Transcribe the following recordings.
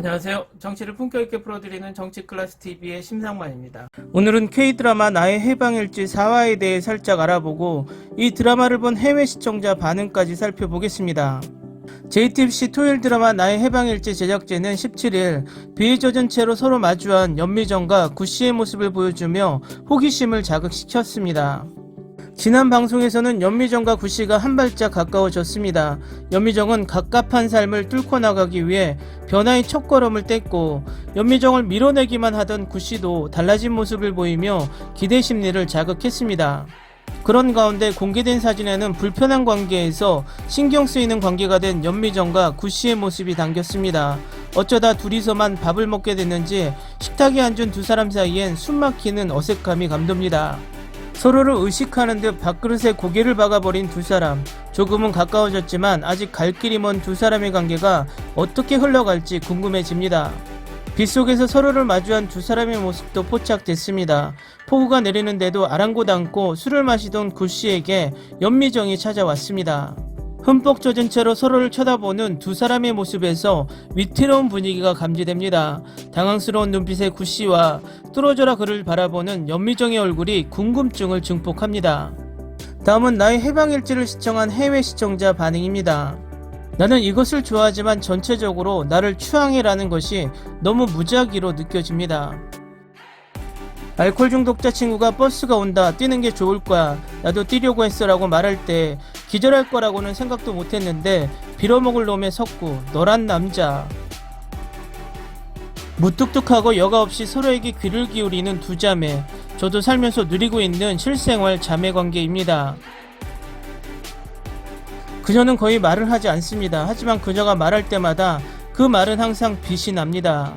안녕하세요. 정치를 품격 있게 풀어드리는 정치 클래스 TV의 심상만입니다. 오늘은 K 드라마 나의 해방일지 4화에 대해 살짝 알아보고 이 드라마를 본 해외 시청자 반응까지 살펴보겠습니다. JTBC 토요일 드라마 나의 해방일지 제작진은 17일 비에 젖은 채로 서로 마주한 연미정과 구씨의 모습을 보여주며 호기심을 자극시켰습니다. 지난 방송에서는 연미정과 구씨가 한 발짝 가까워졌습니다. 연미정은 갑갑한 삶을 뚫고 나가기 위해 변화의 첫걸음을 뗐고 연미정을 밀어내기만 하던 구씨도 달라진 모습을 보이며 기대 심리를 자극했습니다. 그런 가운데 공개된 사진에는 불편한 관계에서 신경 쓰이는 관계가 된 연미정과 구씨의 모습이 담겼습니다. 어쩌다 둘이서만 밥을 먹게 됐는지 식탁에 앉은 두 사람 사이엔 숨막히는 어색함이 감돕니다. 서로를 의식하는 듯 밥그릇에 고개를 박아버린 두 사람. 조금은 가까워졌지만 아직 갈 길이 먼 두 사람의 관계가 어떻게 흘러갈지 궁금해집니다. 빗속에서 서로를 마주한 두 사람의 모습도 포착됐습니다. 폭우가 내리는데도 아랑곳 않고 술을 마시던 구 씨에게 연미정이 찾아왔습니다. 흠뻑 젖은 채로 서로를 쳐다보는 두 사람의 모습에서 위태로운 분위기가 감지됩니다. 당황스러운 눈빛의 구씨와 뚫어져라 그를 바라보는 연미정의 얼굴이 궁금증을 증폭합니다. 다음은 나의 해방일지를 시청한 해외 시청자 반응입니다. 나는 이것을 좋아하지만 전체적으로 나를 추앙해라는 것이 너무 무작위로 느껴집니다. 알코올 중독자 친구가 버스가 온다 뛰는 게 좋을 거야 나도 뛰려고 했어라고 말할 때 기절할 거라고는 생각도 못했는데 빌어먹을 놈의 석구 너란 남자 무뚝뚝하고 여과 없이 서로에게 귀를 기울이는 두 자매 저도 살면서 누리고 있는 실생활 자매 관계입니다. 그녀는 거의 말을 하지 않습니다. 하지만 그녀가 말할 때마다 그 말은 항상 빛이 납니다.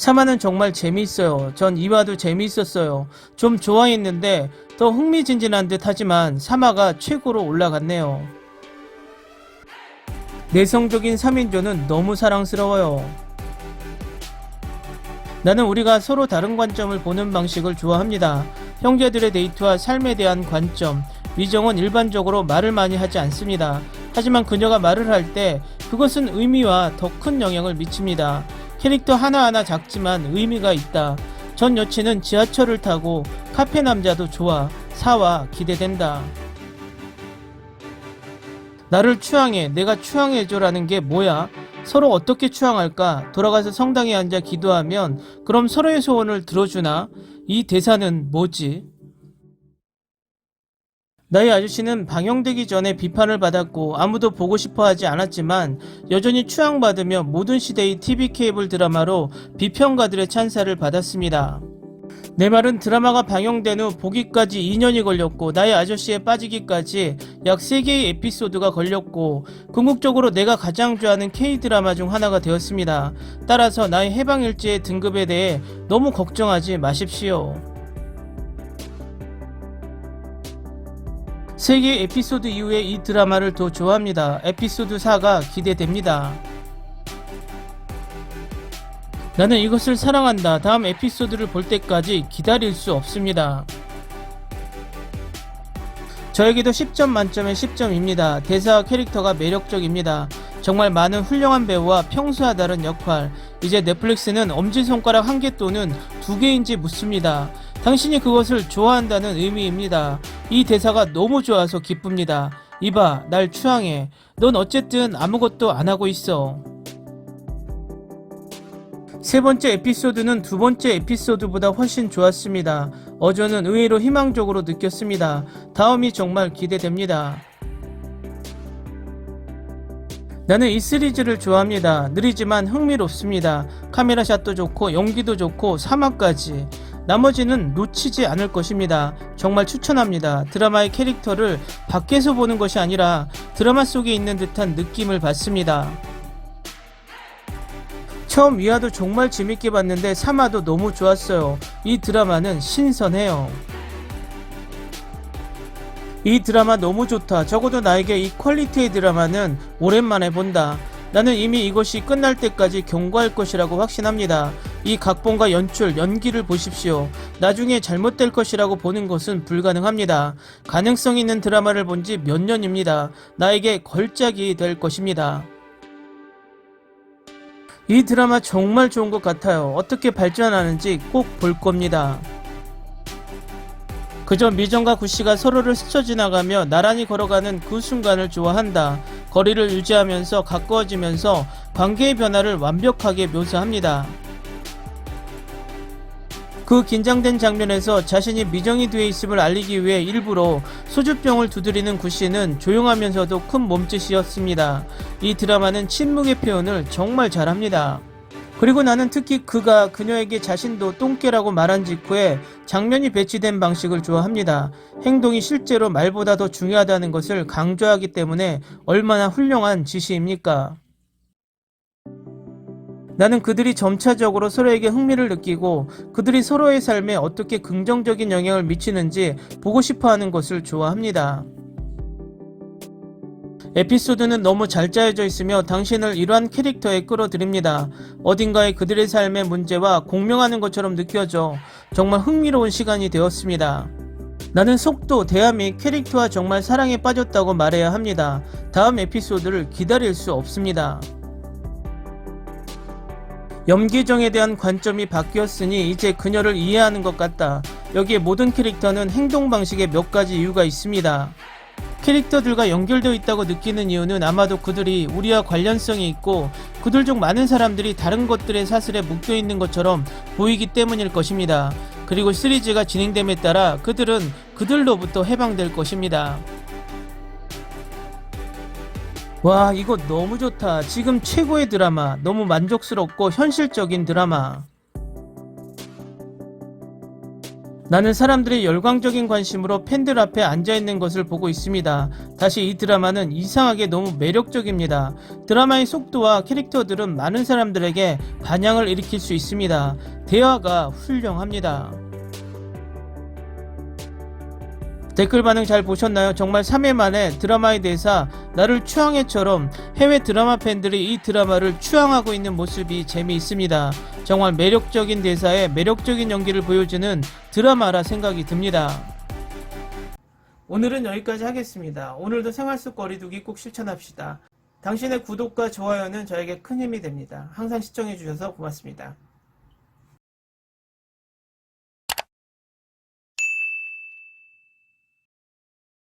3화는 정말 재미있어요. 전 2화도 재미있었어요. 좀 좋아했는데 더 흥미진진한 듯 하지만 3화가 최고로 올라갔네요. 내성적인 3인조는 너무 사랑스러워요. 나는 우리가 서로 다른 관점을 보는 방식을 좋아합니다. 형제들의 데이트와 삶에 대한 관점. 미정은 일반적으로 말을 많이 하지 않습니다. 하지만 그녀가 말을 할 때 그것은 의미와 더 큰 영향을 미칩니다. 캐릭터 하나하나 작지만 의미가 있다. 전 여친은 지하철을 타고 카페 남자도 좋아. 사와 기대된다. 나를 추앙해. 내가 추앙해줘라는 게 뭐야? 서로 어떻게 추앙할까? 돌아가서 성당에 앉아 기도하면 그럼 서로의 소원을 들어주나? 이 대사는 뭐지? 나의 아저씨는 방영되기 전에 비판을 받았고 아무도 보고 싶어 하지 않았지만 여전히 추앙받으며 모든 시대의 TV 케이블 드라마로 비평가들의 찬사를 받았습니다. 내 말은 드라마가 방영된 후 보기까지 2년이 걸렸고 나의 아저씨에 빠지기까지 약 3개의 에피소드가 걸렸고 궁극적으로 내가 가장 좋아하는 K-드라마 중 하나가 되었습니다. 따라서 나의 해방일지의 등급에 대해 너무 걱정하지 마십시오. 세개 에피소드 이후에 이 드라마를 더 좋아합니다. 에피소드 4가 기대됩니다. 나는 이것을 사랑한다. 다음 에피소드를 볼 때까지 기다릴 수 없습니다. 저에게도 10점 만점에 10점입니다. 대사와 캐릭터가 매력적입니다. 정말 많은 훌륭한 배우와 평소와 다른 역할. 이제 넷플릭스는 엄지손가락 한 개 또는 두 개인지 묻습니다. 당신이 그것을 좋아한다는 의미입니다. 이 대사가 너무 좋아서 기쁩니다. 이봐, 날 추앙해. 넌 어쨌든 아무것도 안 하고 있어. 세 번째 에피소드는 두 번째 에피소드보다 훨씬 좋았습니다. 어조는 의외로 희망적으로 느꼈습니다. 다음이 정말 기대됩니다. 나는 이 시리즈를 좋아합니다. 느리지만 흥미롭습니다. 카메라샷도 좋고 연기도 좋고 사막까지. 나머지는 놓치지 않을 것입니다. 정말 추천합니다. 드라마의 캐릭터를 밖에서 보는 것이 아니라 드라마 속에 있는 듯한 느낌을 받습니다. 처음 2화도 정말 재밌게 봤는데 3화도 너무 좋았어요. 이 드라마는 신선해요. 이 드라마 너무 좋다. 적어도 나에게 이 퀄리티의 드라마는 오랜만에 본다. 나는 이미 이것이 끝날 때까지 경고할 것이라고 확신합니다. 이 각본과 연출, 연기를 보십시오. 나중에 잘못될 것이라고 보는 것은 불가능합니다. 가능성 있는 드라마를 본 지 몇 년입니다. 나에게 걸작이 될 것입니다. 이 드라마 정말 좋은 것 같아요. 어떻게 발전하는지 꼭 볼 겁니다. 그저 미정과 구씨가 서로를 스쳐 지나가며 나란히 걸어가는 그 순간을 좋아한다. 거리를 유지하면서 가까워지면서 관계의 변화를 완벽하게 묘사합니다. 그 긴장된 장면에서 자신이 미정이 되어 있음을 알리기 위해 일부러 소주병을 두드리는 구씨는 조용하면서도 큰 몸짓이었습니다. 이 드라마는 침묵의 표현을 정말 잘합니다. 그리고 나는 특히 그가 그녀에게 자신도 똥개라고 말한 직후에 장면이 배치된 방식을 좋아합니다. 행동이 실제로 말보다 더 중요하다는 것을 강조하기 때문에 얼마나 훌륭한 지시입니까? 나는 그들이 점차적으로 서로에게 흥미를 느끼고 그들이 서로의 삶에 어떻게 긍정적인 영향을 미치는지 보고 싶어 하는 것을 좋아합니다. 에피소드는 너무 잘 짜여져 있으며 당신을 이러한 캐릭터에 끌어들입니다. 어딘가에 그들의 삶의 문제와 공명하는 것처럼 느껴져 정말 흥미로운 시간이 되었습니다. 나는 속도, 대화 및 캐릭터와 정말 사랑에 빠졌다고 말해야 합니다. 다음 에피소드를 기다릴 수 없습니다. 염기정에 대한 관점이 바뀌었으니 이제 그녀를 이해하는 것 같다. 여기에 모든 캐릭터는 행동 방식에 몇 가지 이유가 있습니다. 캐릭터들과 연결되어 있다고 느끼는 이유는 아마도 그들이 우리와 관련성이 있고 그들 중 많은 사람들이 다른 것들의 사슬에 묶여 있는 것처럼 보이기 때문일 것입니다. 그리고 시리즈가 진행됨에 따라 그들은 그들로부터 해방될 것입니다. 와, 이거 너무 좋다. 지금 최고의 드라마. 너무 만족스럽고 현실적인 드라마. 나는 사람들의 열광적인 관심으로 팬들 앞에 앉아있는 것을 보고 있습니다. 다시 이 드라마는 이상하게 너무 매력적입니다. 드라마의 속도와 캐릭터들은 많은 사람들에게 반향을 일으킬 수 있습니다. 대화가 훌륭합니다. 댓글 반응 잘 보셨나요? 정말 3회 만에 드라마의 대사 나를 추앙해처럼 해외 드라마 팬들이 이 드라마를 추앙하고 있는 모습이 재미있습니다. 정말 매력적인 대사에 매력적인 연기를 보여주는 드라마라 생각이 듭니다. 오늘은 여기까지 하겠습니다. 오늘도 생활 속 거리두기 꼭 실천합시다. 당신의 구독과 좋아요는 저에게 큰 힘이 됩니다. 항상 시청해주셔서 고맙습니다.